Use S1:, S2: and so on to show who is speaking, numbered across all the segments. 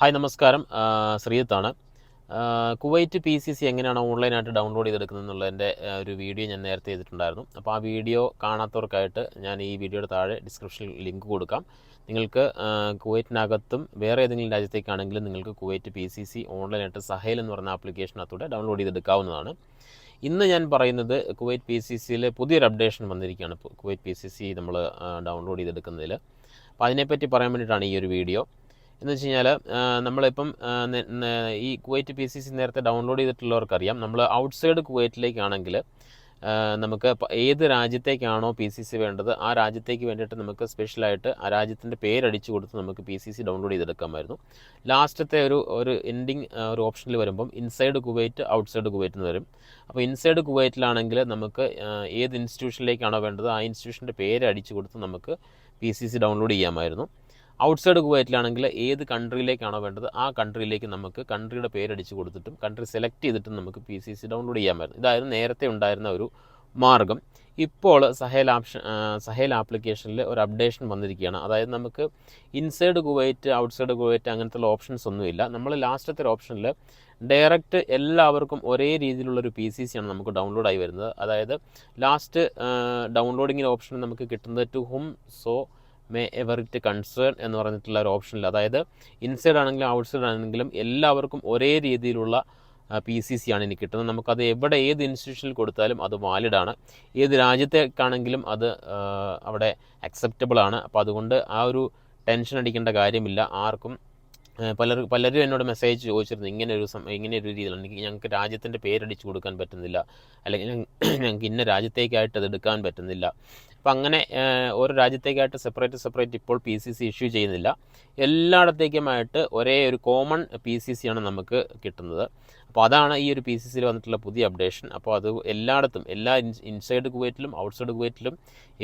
S1: Hi നമസ്കാരം. ശ്രീജിത്താണ്. Kuwait P C C എങ്ങനെയാണ് ഓൺലൈനായിട്ട് ഡൗൺലോഡ് ചെയ്തെടുക്കുന്നത് എന്നുള്ളതിന്റെ ആ, ഒരു വീഡിയോ ഞാൻ നേരത്തെ ചെയ്തിട്ടുണ്ടായിരുന്നു. അപ്പോൾ ആ വീഡിയോ കാണാത്തവർക്കായിട്ട് ഞാൻ ഈ വീഡിയോയുടെ താഴെ ഡിസ്ക്രിപ്ഷനിൽ ലിങ്ക് കൊടുക്കാം. നിങ്ങൾക്ക് കുവൈറ്റിനകത്തും വേറെ ഏതെങ്കിലും രാജ്യത്തേക്കാണെങ്കിലും നിങ്ങൾക്ക് കുവൈറ്റ് പി സി സി ഓൺലൈനായിട്ട് സഹേൽ എന്ന് പറഞ്ഞ ആപ്ലിക്കേഷനകത്തൂടെ ഡൗൺലോഡ് ചെയ്തെടുക്കാവുന്നതാണ്. ഇന്ന് ഞാൻ പറയുന്നത് കുവൈറ്റ് പി സി സിയിൽ പുതിയൊരു അപ്ഡേഷൻ വന്നിരിക്കുകയാണ്. കുവൈറ്റ് പി സി സി നമ്മൾ ഡൗൺലോഡ് ചെയ്തെടുക്കുന്നതിൽ. അപ്പോൾ അതിനെപ്പറ്റി പറയാൻ വേണ്ടിയിട്ടാണ് ഈ ഒരു വീഡിയോ. എന്ന് വെച്ച് കഴിഞ്ഞാൽ നമ്മളിപ്പം ഈ കുവൈറ്റ് പി സി സി നേരത്തെ ഡൗൺലോഡ് ചെയ്തിട്ടുള്ളവർക്കറിയാം. നമ്മൾ ഔട്ട്സൈഡ് കുവൈറ്റിലേക്കാണെങ്കിൽ നമുക്ക് ഏത് രാജ്യത്തേക്കാണോ പി സി സി വേണ്ടത് ആ രാജ്യത്തേക്ക് വേണ്ടിയിട്ട് നമുക്ക് സ്പെഷ്യലായിട്ട് ആ രാജ്യത്തിന്റെ പേരടിച്ചു കൊടുത്ത് നമുക്ക് പി സി സി ഡൗൺലോഡ് ചെയ്തെടുക്കാമായിരുന്നു. ലാസ്റ്റത്തെ ഒരു ഒരു എൻഡിങ് ഒരു ഓപ്ഷനിൽ വരുമ്പം ഇൻസൈഡ് കുവൈറ്റ് ഔട്ട്സൈഡ് കുവൈറ്റ് എന്ന് വരും. അപ്പോൾ ഇൻസൈഡ് കുവൈറ്റിലാണെങ്കിൽ നമുക്ക് ഏത് ഇൻസ്റ്റിറ്റ്യൂഷനിലേക്കാണോ വേണ്ടത് ആ ഇൻസ്റ്റിറ്റ്യൂഷന്റെ പേര് അടിച്ചു കൊടുത്ത് നമുക്ക് പി സി സി ഡൗൺലോഡ് ചെയ്യാമായിരുന്നു. ഔട്ട്സൈഡ് കുവൈറ്റിലാണെങ്കിൽ ഏത് കൺട്രിയിലേക്കാണോ വേണ്ടത് ആ കൺട്രിയിലേക്ക് നമുക്ക് കൺട്രിയുടെ പേരടിച്ച് കൊടുത്തിട്ടും കൺട്രി സെലക്ട് ചെയ്തിട്ടും നമുക്ക് പി സി സി ഡൗൺലോഡ് ചെയ്യാമായിരുന്നു ഇതായിരുന്നു നേരത്തെ ഉണ്ടായിരുന്ന ഒരു മാർഗം. ഇപ്പോൾ സഹേൽ ആപ്ഷൻ സഹേൽ ആപ്ലിക്കേഷനിൽ ഒരു അപ്ഡേഷൻ വന്നിരിക്കുകയാണ്. അതായത് നമുക്ക് ഇൻസൈഡ് കുവൈറ്റ് ഔട്ട്സൈഡ് കുവൈറ്റ് അങ്ങനത്തെ ഓപ്ഷൻസ് ഒന്നുമില്ല. നമ്മൾ ലാസ്റ്റത്തെ ഓപ്ഷനിൽ ഡയറക്റ്റ് എല്ലാവർക്കും ഒരേ രീതിയിലുള്ളൊരു പി സി സി ആണ് നമുക്ക് ഡൗൺലോഡായി വരുന്നത്. അതായത് ലാസ്റ്റ് ഡൗൺലോഡിങ്ങിന്റെ ഓപ്ഷൻ നമുക്ക് കിട്ടുന്നത് to whom so may ever it concern എന്ന് പറഞ്ഞിട്ടുള്ള ഒരു ഓപ്ഷനിൽ അതായത് ഇൻസൈഡ് ആണെങ്കിലും ഔട്ട്സൈഡ് ആണെങ്കിലും എല്ലാവർക്കും ഒരേ രീതിയിലുള്ള പി സി സി ആണ് എനിക്ക് കിട്ടുന്നത്. നമുക്കത് എവിടെ ഏത് ഇൻസ്റ്റിറ്റ്യൂഷനിൽ കൊടുത്താലും അത് വാലിഡാണ് ഏത് രാജ്യത്തേക്കാണെങ്കിലും അത് അവിടെ അക്സെപ്റ്റബിൾ ആണ്. അപ്പോൾ അതുകൊണ്ട് ആ ഒരു ടെൻഷൻ അടിക്കേണ്ട കാര്യമില്ല. ആർക്കും പലർ പലരും എന്നോട് മെസ്സേജ് ചോദിച്ചിരുന്നു. ഇങ്ങനെ ഒരു ഇങ്ങനെ ഒരു രീതിയിലാണ്. എനിക്ക് ഞങ്ങൾക്ക് രാജ്യത്തിന്റെ പേരടിച്ച് കൊടുക്കാൻ പറ്റുന്നില്ല. അല്ലെങ്കിൽ ഞങ്ങ- ഞങ്ങൾക്ക് ഇന്ന രാജ്യത്തേക്കായിട്ട് അത് എടുക്കാൻ പറ്റുന്നില്ല. അപ്പം അങ്ങനെ ഒരു രാജ്യത്തേക്കായിട്ട് സെപ്പറേറ്റ് സെപ്പറേറ്റ് ഇപ്പോൾ പി സി സി ഇഷ്യൂ ചെയ്യുന്നില്ല. എല്ലായിടത്തേക്കുമായിട്ട് ഒരേ ഒരു കോമൺ പി സി സി ആണ് നമുക്ക് കിട്ടുന്നത്. അപ്പോൾ അതാണ് ഈ ഒരു പി സി സിയിൽ വന്നിട്ടുള്ള പുതിയ അപ്ഡേഷൻ അപ്പോൾ അത് എല്ലായിടത്തും എല്ലാ ഇൻസൈഡ് കുവൈറ്റിലും ഔട്ട്സൈഡ് കുവൈറ്റിലും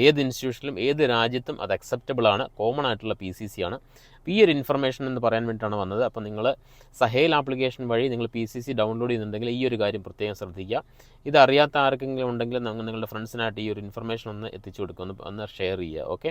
S1: ഏത് ഇൻസ്റ്റിറ്റ്യൂഷനിലും ഏത് രാജ്യത്തും അത് അക്സെപ്റ്റബിൾ ആണ്. കോമൺ ആയിട്ടുള്ള പി സി സി ആണ്. ഈ ഒരു ഇൻഫർമേഷൻ എന്ന് പറയാൻ വേണ്ടിയിട്ടാണ് വന്നത്. അപ്പോൾ നിങ്ങൾ സഹേൽ ആപ്ലിക്കേഷൻ വഴി നിങ്ങൾ പി സി സി ഡൗൺലോഡ് ചെയ്യുന്നുണ്ടെങ്കിൽ ഈ ഒരു കാര്യം പ്രത്യേകം ശ്രദ്ധിക്കുക. ഇത് അറിയാത്ത ആർക്കെങ്കിലും ഉണ്ടെങ്കിൽ നിങ്ങളുടെ ഫ്രണ്ട്സിനായിട്ട് ഈ ഒരു ഇൻഫർമേഷൻ ഒന്ന് എത്തിച്ചു കൊടുക്കുക. ഒന്ന് ഒന്ന് ഷെയർ ചെയ്യുക. ഓക്കെ